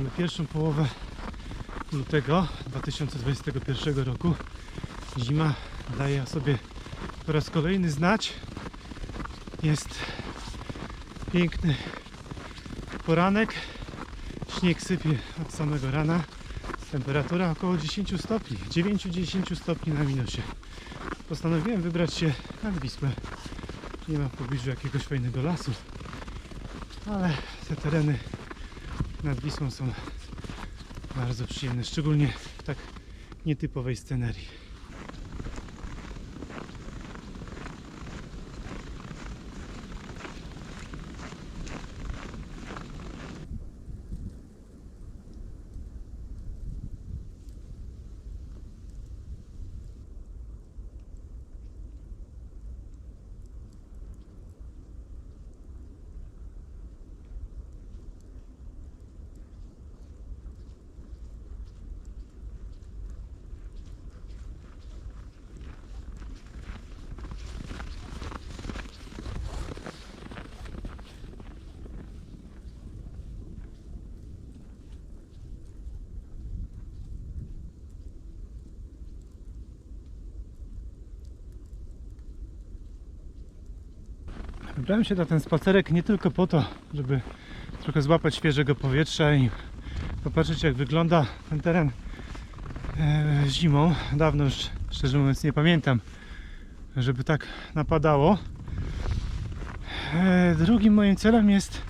Mamy pierwszą połowę lutego 2021 roku. Zima daje sobie po raz kolejny znać. Jest piękny poranek. Śnieg sypie od samego rana. Temperatura około 10 stopni, 9-10 stopni na minusie. Postanowiłem wybrać się nad Wisłę. Nie ma w pobliżu jakiegoś fajnego lasu, ale te tereny nad Wisłą są bardzo przyjemne, szczególnie w tak nietypowej scenerii. Wybrałem się na ten spacerek nie tylko po to, żeby trochę złapać świeżego powietrza i popatrzeć jak wygląda ten teren e, zimą. Dawno już, szczerze mówiąc, nie pamiętam, żeby tak napadało. E, drugim moim celem jest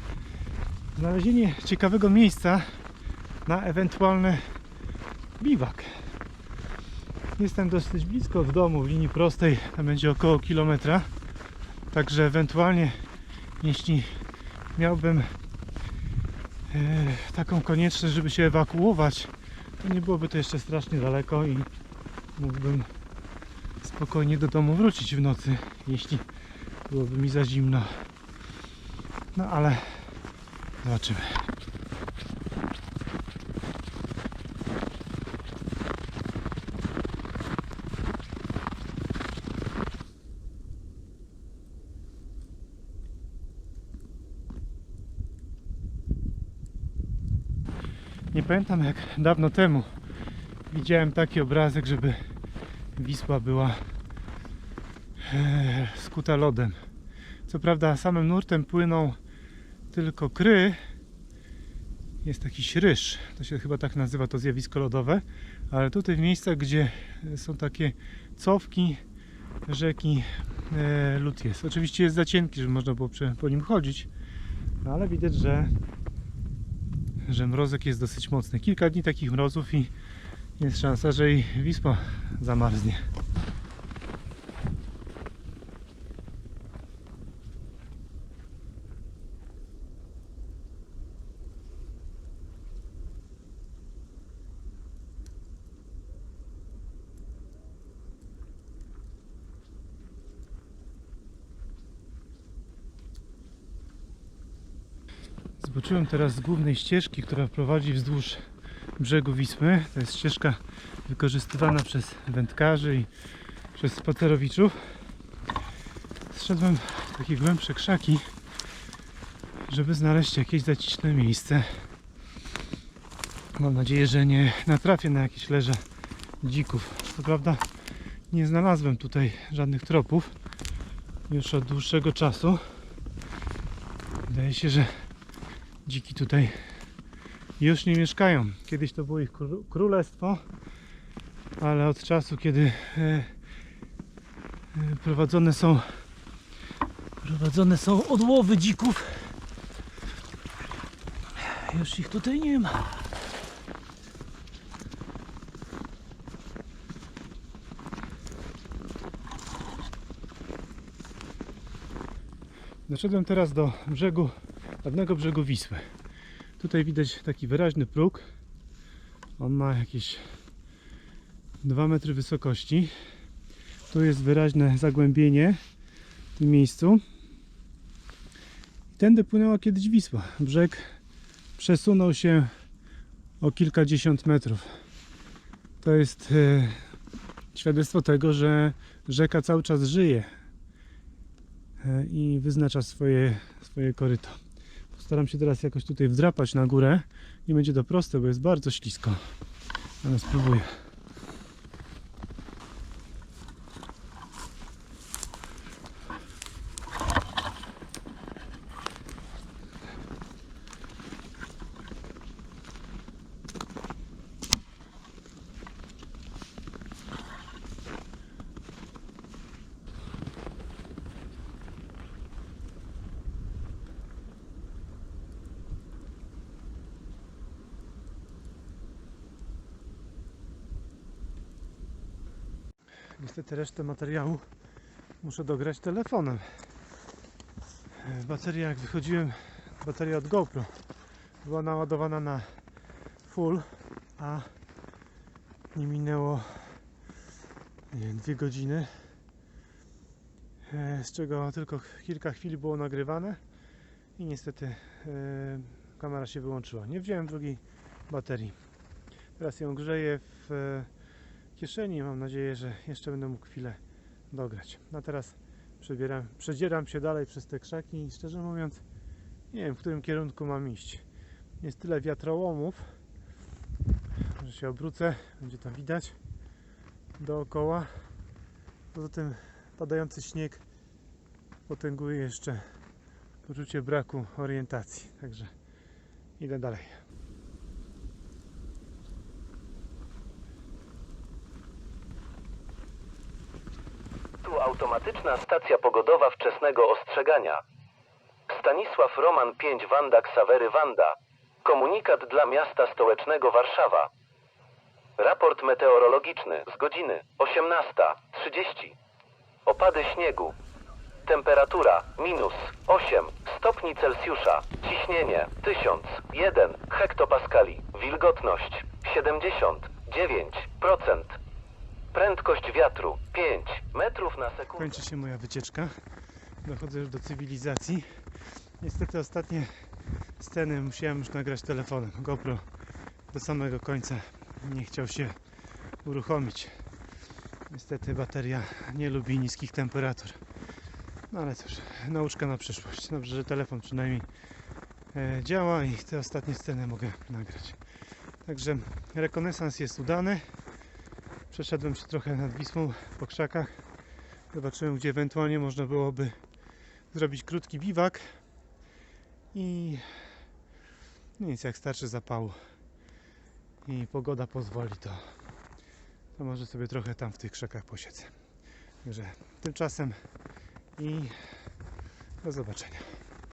znalezienie ciekawego miejsca na ewentualny biwak. Jestem dosyć blisko w domu, w linii prostej, tam będzie około kilometra. Także ewentualnie, jeśli miałbym e, taką konieczność, żeby się ewakuować, to nie byłoby to jeszcze strasznie daleko i mógłbym spokojnie do domu wrócić w nocy, jeśli byłoby mi za zimno. No ale zobaczymy. Nie pamiętam jak dawno temu widziałem taki obrazek, żeby Wisła była e, skuta lodem. Co prawda samym nurtem płyną tylko kry. Jest jakiś ryż, to się chyba tak nazywa to zjawisko lodowe, ale tutaj w miejscach, gdzie są takie cofki rzeki e, lód jest. Oczywiście jest za cienki, żeby można było po nim chodzić, no ale widać, że że mrozek jest dosyć mocny. Kilka dni takich mrozów i jest szansa, że i Wisła zamarznie. Zboczyłem teraz z głównej ścieżki, która prowadzi wzdłuż brzegu Wisły. To jest ścieżka wykorzystywana przez wędkarzy i przez spacerowiczów. Zszedłem w takie głębsze krzaki, żeby znaleźć jakieś zaciszne miejsce. Mam nadzieję, że nie natrafię na jakieś leże dzików. Co prawda nie znalazłem tutaj żadnych tropów już od dłuższego czasu. Wydaje się, że dziki tutaj już nie mieszkają. Kiedyś to było ich kró- królestwo, ale od czasu, kiedy e, e, prowadzone są prowadzone są odłowy dzików, już ich tutaj nie ma. Doszedłem teraz do brzegu dawnego brzegu Wisły. Tutaj widać taki wyraźny próg. On ma jakieś 2 metry wysokości. Tu jest wyraźne zagłębienie w tym miejscu. Tędy płynęła kiedyś Wisła. Brzeg przesunął się o kilkadziesiąt metrów. To jest e, świadectwo tego, że rzeka cały czas żyje e, i wyznacza swoje, swoje koryto Staram się teraz jakoś tutaj wdrapać na górę. Nie będzie to proste, bo jest bardzo ślisko. Ale spróbuję. Niestety resztę materiału muszę dograć telefonem. Bateria jak wychodziłem, bateria od GoPro była naładowana na full, a nie minęło nie wiem, dwie godziny, e, z czego tylko kilka chwil było nagrywane i niestety e, kamera się wyłączyła. Nie wziąłem drugiej baterii. Teraz ją grzeję w e, kieszeni. Mam nadzieję, że jeszcze będę mógł chwilę dograć. A teraz przebieram, przedzieram się dalej przez te krzaki i szczerze mówiąc nie wiem, w którym kierunku mam iść. Jest tyle wiatrołomów, że się obrócę, będzie to widać dookoła. Poza tym padający śnieg potęguje jeszcze poczucie braku orientacji. Także idę dalej. Tu automatyczna stacja pogodowa wczesnego ostrzegania. Stanisław Roman 5 Wanda Ksawery Wanda. Komunikat dla miasta stołecznego Warszawa. Raport meteorologiczny z godziny 18.30. Opady śniegu. Temperatura minus 8 stopni Celsjusza. Ciśnienie 1001 hektopaskali. Wilgotność 79%. Prędkość wiatru 5 metrów na sekundę. Kończy się moja wycieczka. Dochodzę już do cywilizacji. Niestety ostatnie sceny musiałem już nagrać telefonem. GoPro do samego końca nie chciał się uruchomić. Niestety bateria nie lubi niskich temperatur. No ale cóż, nauczka na przyszłość. Dobrze, że telefon przynajmniej e, działa i te ostatnie sceny mogę nagrać. Także rekonesans jest udany. Przeszedłem się trochę nad Wisłą po krzakach. Zobaczyłem, gdzie ewentualnie można byłoby zrobić krótki biwak. I no nic, jak starczy zapału i pogoda pozwoli, to, to może sobie trochę tam w tych krzakach posiedzę. Także tymczasem i do zobaczenia.